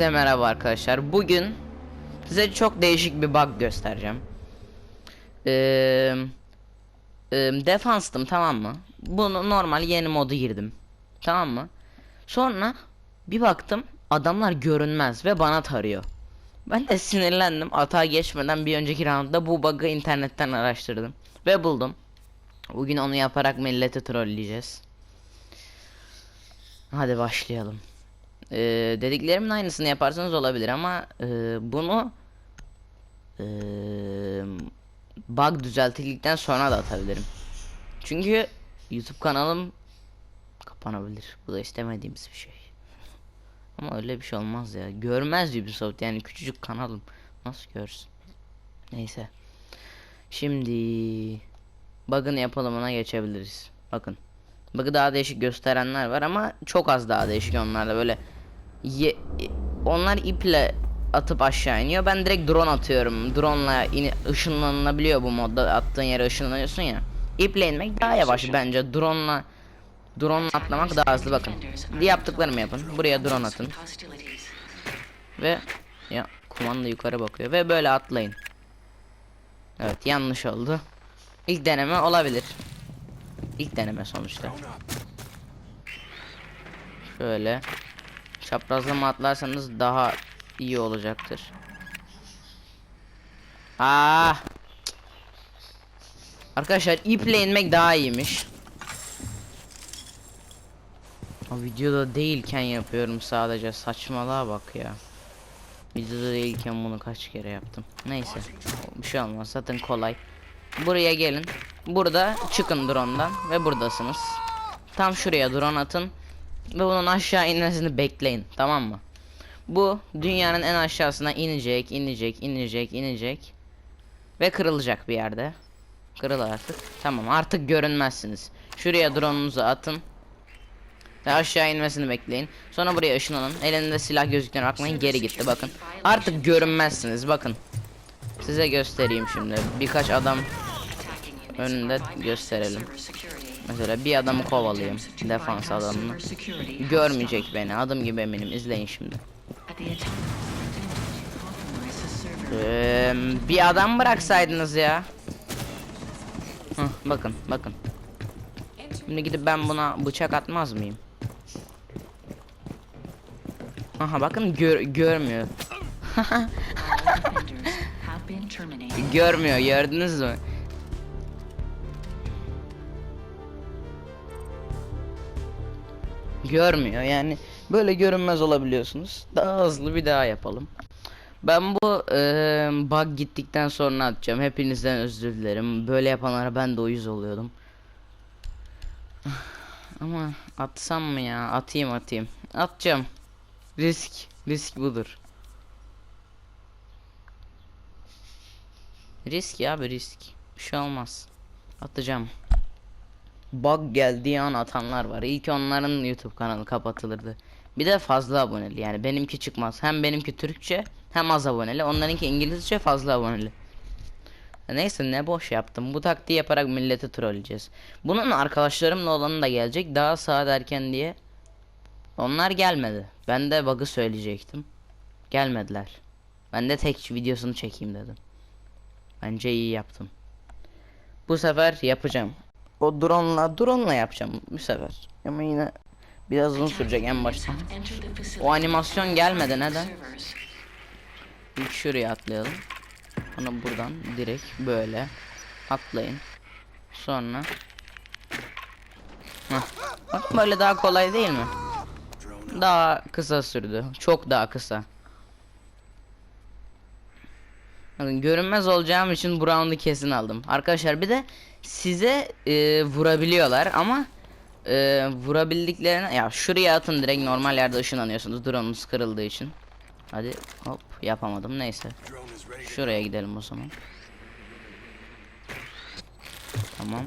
Size merhaba arkadaşlar. Bugün size çok değişik bir bug göstereceğim. Ee, e, defanstım tamam mı? Bunu normal yeni modu girdim. Tamam mı? Sonra bir baktım adamlar görünmez ve bana tarıyor. Ben de sinirlendim. Atağa geçmeden bir önceki roundda bu bug'ı internetten araştırdım ve buldum. Bugün onu yaparak milleti trolleyeceğiz. Hadi başlayalım. Ee, dediklerimin aynısını yaparsanız olabilir ama e, bunu e, bug düzeltildikten sonra da atabilirim. Çünkü YouTube kanalım kapanabilir. Bu da istemediğimiz bir şey. Ama öyle bir şey olmaz ya. Görmez Ubisoft yani küçücük kanalım. Nasıl görsün? Neyse. Şimdi bug'ın yapılımına geçebiliriz. Bakın. Bug'ı daha değişik gösterenler var ama çok az daha değişik onlarda böyle ye, onlar iple atıp aşağı iniyor. Ben direkt drone atıyorum. Drone'la ışınlanabiliyor bu modda. Attığın yere ışınlanıyorsun ya. İple inmek daha yavaş bence. Drone'la drone atlamak daha hızlı bakın. Yaptıklarımı yapın. Buraya drone atın. Ve ya kumanda yukarı bakıyor ve böyle atlayın. Evet yanlış oldu. İlk deneme olabilir. İlk deneme sonuçta. Şöyle çaprazlama atlarsanız daha iyi olacaktır. Aa! Arkadaşlar iple inmek daha iyiymiş. O videoda değilken yapıyorum sadece saçmalığa bak ya. Videoda değilken bunu kaç kere yaptım. Neyse. Bir şey olmaz zaten kolay. Buraya gelin. Burada çıkın drone'dan ve buradasınız. Tam şuraya drone atın. Ve bunun aşağı inmesini bekleyin. Tamam mı? Bu dünyanın en aşağısına inecek, inecek, inecek, inecek. Ve kırılacak bir yerde. Kırıl artık. Tamam artık görünmezsiniz. Şuraya drone'unuzu atın. Ve aşağı inmesini bekleyin. Sonra buraya ışınlanın. Elinde silah gözüktüğüne bakmayın. Geri gitti bakın. Artık görünmezsiniz bakın. Size göstereyim şimdi. Birkaç adam önünde gösterelim. Mesela bir adamı kovalayayım. Defans adamını. Görmeyecek beni. Adım gibi eminim. İzleyin şimdi. Ee, bir adam bıraksaydınız ya. Hah, bakın bakın. Şimdi gidip ben buna bıçak atmaz mıyım? Aha bakın gör görmüyor. Görmüyor gördünüz mü? Görmüyor yani böyle görünmez olabiliyorsunuz. Daha hızlı bir daha yapalım. Ben bu e, bug gittikten sonra atacağım. Hepinizden özür dilerim. Böyle yapanlara ben de uyuz oluyordum. Ama atsam mı ya? Atayım atayım. Atacağım. Risk. Risk budur. Risk ya bir risk. Bir şey olmaz. Atacağım. Bug geldiği an atanlar var. İlk onların YouTube kanalı kapatılırdı. Bir de fazla aboneli yani benimki çıkmaz. Hem benimki Türkçe hem az aboneli. Onlarınki İngilizce fazla aboneli. Neyse ne boş yaptım. Bu taktiği yaparak milleti trolleyeceğiz. Bunun arkadaşlarımla olanı da gelecek. Daha saat erken diye. Onlar gelmedi. Ben de bug'ı söyleyecektim. Gelmediler. Ben de tek videosunu çekeyim dedim. Bence iyi yaptım. Bu sefer yapacağım. O drone'la drone'la yapacağım bu sefer. Ama yine biraz uzun sürecek en başta. O animasyon gelmedi neden? İlk şuraya atlayalım. Sonra buradan direkt böyle atlayın. Sonra Heh. Bak böyle daha kolay değil mi? Daha kısa sürdü. Çok daha kısa. Bakın görünmez olacağım için bu kesin aldım. Arkadaşlar bir de size e, vurabiliyorlar ama e, vurabildiklerine ya şuraya atın direkt normal yerde ışınlanıyorsunuz drone'unuz kırıldığı için. Hadi hop yapamadım neyse. Şuraya gidelim o zaman. Tamam.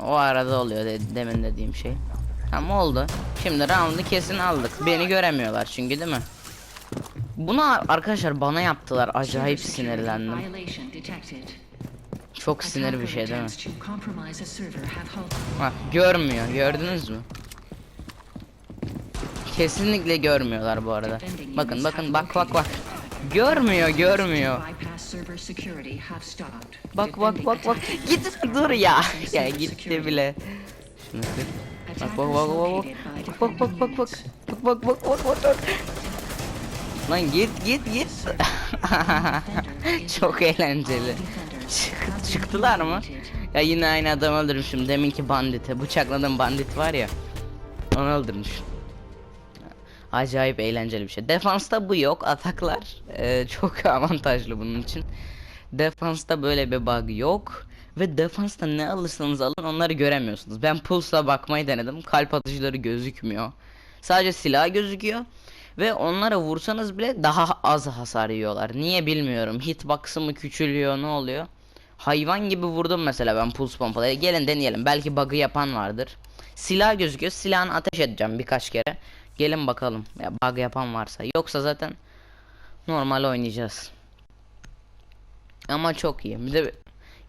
O arada oluyor de, demin dediğim şey. Tamam oldu. Şimdi round'u kesin aldık. Beni göremiyorlar çünkü değil mi? Bunu arkadaşlar bana yaptılar. Acayip sinirlendim. Çok sinir bir şey değil mi? Bak görmüyor. Gördünüz mü? Kesinlikle görmüyorlar bu arada. Bakın bakın bak bak bak. Görmüyor görmüyor. Bak bak bak bak. Git dur ya. Ya gitti bile. Şunu kır. Bak bak bak bak bak. Bak bak bak bak. Bak bak bak bak bak bak. Lan git git git. Çok eğlenceli. Çık- çıktılar mı? Ya yine aynı adam öldürmüşüm. Deminki banditi. Bıçakladığım bandit var ya. Onu öldürmüşüm. Acayip eğlenceli bir şey. Defansta bu yok. Ataklar eee, çok avantajlı bunun için. Defansta böyle bir bug yok. Ve defansta ne alırsanız alın onları göremiyorsunuz. Ben pulsla bakmayı denedim. Kalp atışları gözükmüyor. Sadece silah gözüküyor. Ve onlara vursanız bile daha az hasar yiyorlar. Niye bilmiyorum. Hitbox'ı mı küçülüyor ne oluyor? Hayvan gibi vurdum mesela ben puls pompalayı. Gelin deneyelim. Belki bug'ı yapan vardır. Silah gözüküyor. Silahını ateş edeceğim birkaç kere. Gelin bakalım. Ya bug yapan varsa. Yoksa zaten normal oynayacağız. Ama çok iyi. Bir de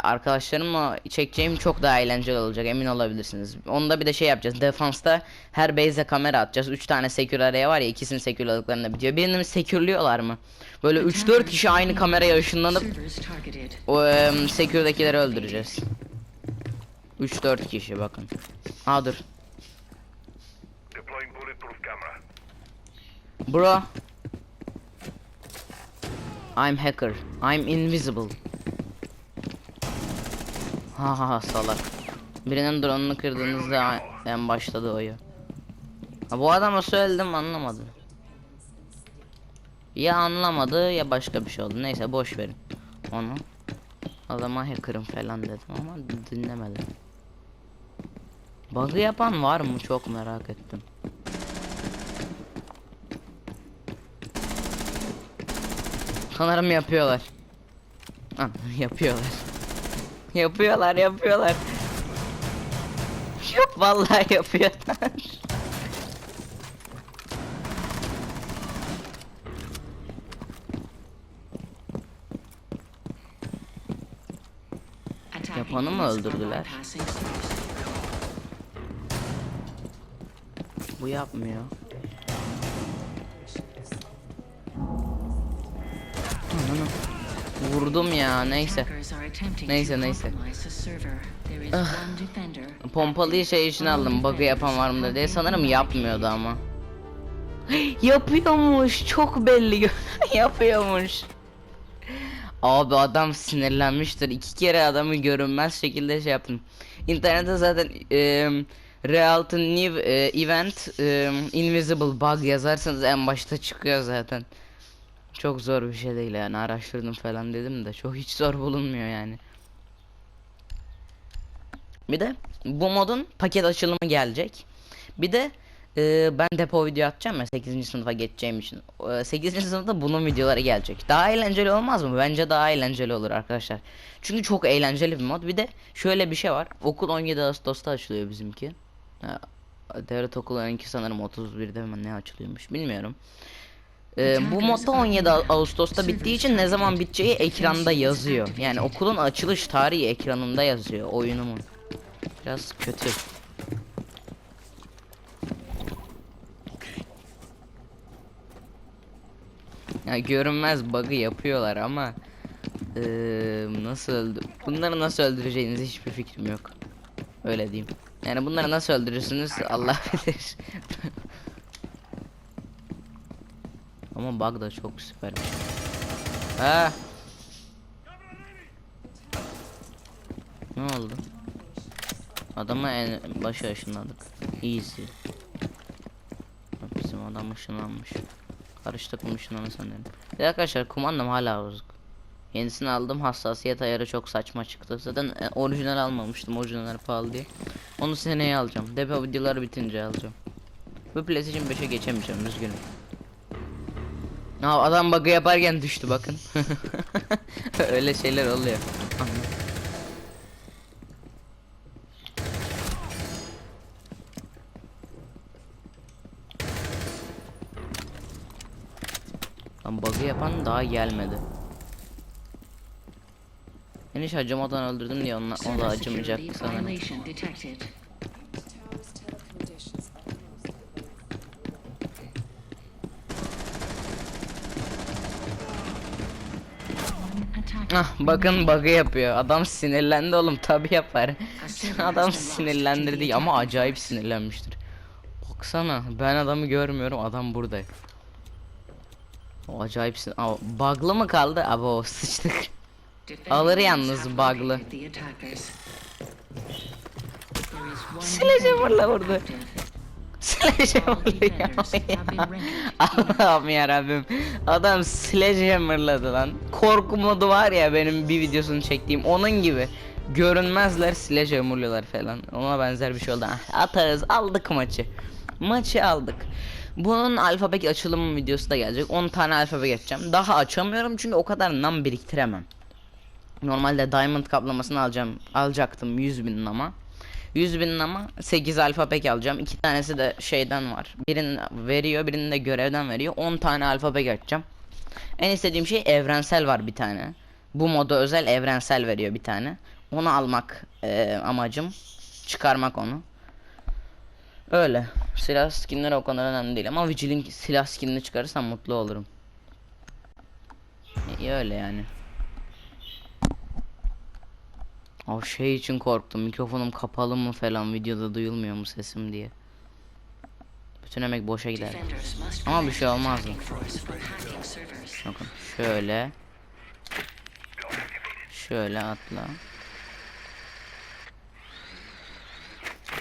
arkadaşlarımla çekeceğim çok daha eğlenceli olacak emin olabilirsiniz. Onda bir de şey yapacağız. Defansta her base'e kamera atacağız. 3 tane secure araya var ya ikisini secureladıklarında bitiyor. Birini secureliyorlar mı? Böyle 3-4 kişi aynı kameraya ışınlanıp o em, secure'dakileri öldüreceğiz. 3-4 kişi bakın. Aa dur. Bro. I'm hacker. I'm invisible. Ha ha ha salak. Birinin drone'unu kırdığınızda en başladı oyu. Ha, bu adama söyledim anlamadı. Ya anlamadı ya başka bir şey oldu. Neyse boş verin. Onu. Adama hacker'ım falan dedim ama dinlemedi. Bug'ı yapan var mı çok merak ettim. Sanırım yapıyorlar. Ah, yapıyorlar. Yapıyorlar, yapıyorlar. Yap vallahi yapıyorlar. Yapanı mı öldürdüler? Bu yapmıyor. Vurdum ya neyse. Neyse, neyse. Ah. Pompalıyı şey için aldım bug'ı yapan var mı diye sanırım yapmıyordu ama. Yapıyormuş çok belli yapıyormuş. Abi adam sinirlenmiştir. iki kere adamı görünmez şekilde şey yaptım. İnternette zaten eee Realt'ın new e, event e, invisible bug yazarsanız en başta çıkıyor zaten. Çok zor bir şey değil yani araştırdım falan dedim de çok hiç zor bulunmuyor yani. Bir de bu modun paket açılımı gelecek. Bir de e, ben depo video atacağım ya 8. sınıfa geçeceğim için. E, 8. sınıfta bunun videoları gelecek. Daha eğlenceli olmaz mı? Bence daha eğlenceli olur arkadaşlar. Çünkü çok eğlenceli bir mod. Bir de şöyle bir şey var. Okul 17 Ağustos'ta açılıyor bizimki. Ha, devlet okullarınki sanırım 31'de mi ne açılıyormuş bilmiyorum. Ee, bu modda 17 Ağustos'ta bittiği için ne zaman biteceği ekranda yazıyor. Yani okulun açılış tarihi ekranında yazıyor oyunumun. Biraz kötü. Ya görünmez bug'ı yapıyorlar ama eee, nasıl öldü? Bunları nasıl öldüreceğiniz hiçbir fikrim yok. Öyle diyeyim. Yani bunları nasıl öldürürsünüz Allah bilir. Ama bug da çok süpermiş. Ha. Ne oldu? Adama en başa ışınladık. Easy. Bizim adam ışınlanmış. Karıştık mı ışınlanı sanırım. Bir arkadaşlar kumandam hala bozuk. Yenisini aldım hassasiyet ayarı çok saçma çıktı. Zaten e, orijinal almamıştım orijinalleri pahalı diye. Onu seneye alacağım. Depo videoları bitince alacağım. Bu PlayStation 5'e geçemeyeceğim üzgünüm. Ha adam bug'ı yaparken düştü bakın. Öyle şeyler oluyor. Lan bug'ı yapan daha gelmedi. Ben hiç acımadan öldürdüm diye ona, o da acımayacaktı sanırım. Ah bakın bug'ı yapıyor. Adam sinirlendi oğlum tabi yapar. Adam sinirlendirdi ama acayip sinirlenmiştir. Baksana ben adamı görmüyorum adam burada. O acayip sin Aa, bug'lı mı kaldı? Abi o sıçtık. Alır yalnız bug'lı. Sledgehammer'la vurdu. Sledgehammer'la ya. Allah'ım yarabbim. Adam sledgehammer'ladı lan. Korku modu var ya benim bir videosunu çektiğim onun gibi. Görünmezler sledgehammer'lıyorlar falan. Ona benzer bir şey oldu. Ah, Atarız aldık maçı. Maçı aldık. Bunun alfabet açılımı videosu da gelecek. 10 tane alfabe geçeceğim. Daha açamıyorum çünkü o kadar nam biriktiremem. Normalde diamond kaplamasını alacağım. Alacaktım 100 bin nama. 100 bin nama 8 alfabe alacağım. 2 tanesi de şeyden var. Birini veriyor, birini de görevden veriyor. 10 tane alfabe geçeceğim. En istediğim şey evrensel var bir tane. Bu moda özel evrensel veriyor bir tane. Onu almak eee, amacım. Çıkarmak onu. Öyle. Silah skinleri o kadar önemli değil ama Vigil'in silah skinini çıkarırsam mutlu olurum. İyi öyle yani. O şey için korktum. Mikrofonum kapalı mı falan videoda duyulmuyor mu sesim diye. Bütün emek boşa gider. Ama bir şey olmaz mı? Bakın şöyle. Şöyle atla.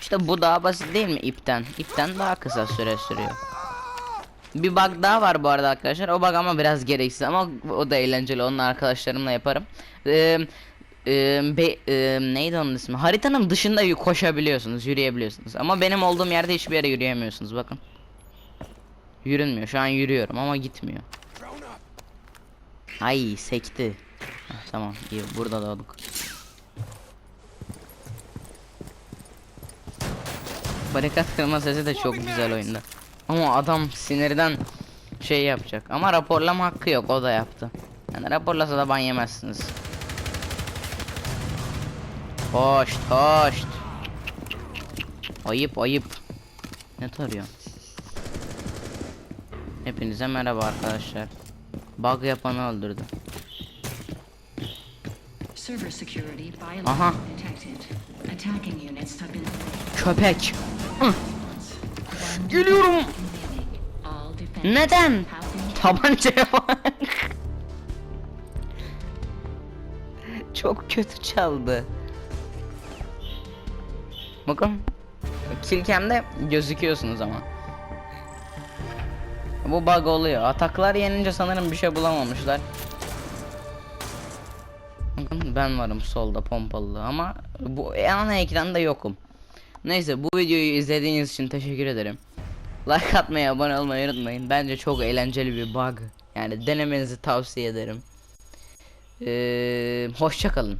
İşte bu daha basit değil mi ipten? İpten daha kısa süre sürüyor. Bir bug daha var bu arada arkadaşlar. O bug ama biraz gereksiz ama o da eğlenceli. Onun arkadaşlarımla yaparım. Ee, be- e, neydi onun ismi? Haritanın dışında koşabiliyorsunuz, yürüyebiliyorsunuz. Ama benim olduğum yerde hiçbir yere yürüyemiyorsunuz bakın. Yürünmüyor. Şu an yürüyorum ama gitmiyor. Ay sekti. Heh, tamam iyi burada doğduk. Barikat kırma sesi de çok güzel oyunda. Ama adam sinirden şey yapacak. Ama raporlama hakkı yok o da yaptı. Yani raporlasa da ban yemezsiniz. Hoş hoş. Ayıp ayıp. Ne tarıyor? Hepinize merhaba arkadaşlar. Bug yapanı öldürdü. Server security violation Aha. Köpek. Geliyorum. Neden? Tabancaya bak. Çok kötü çaldı. Bakın. Killcam'de gözüküyorsunuz ama. Bu bug oluyor. Ataklar yenince sanırım bir şey bulamamışlar. Bakın ben varım solda pompalı ama bu ana ekranda yokum. Neyse bu videoyu izlediğiniz için teşekkür ederim. Like atmayı, abone olmayı unutmayın. Bence çok eğlenceli bir bug. Yani denemenizi tavsiye ederim. Ee, hoşça kalın.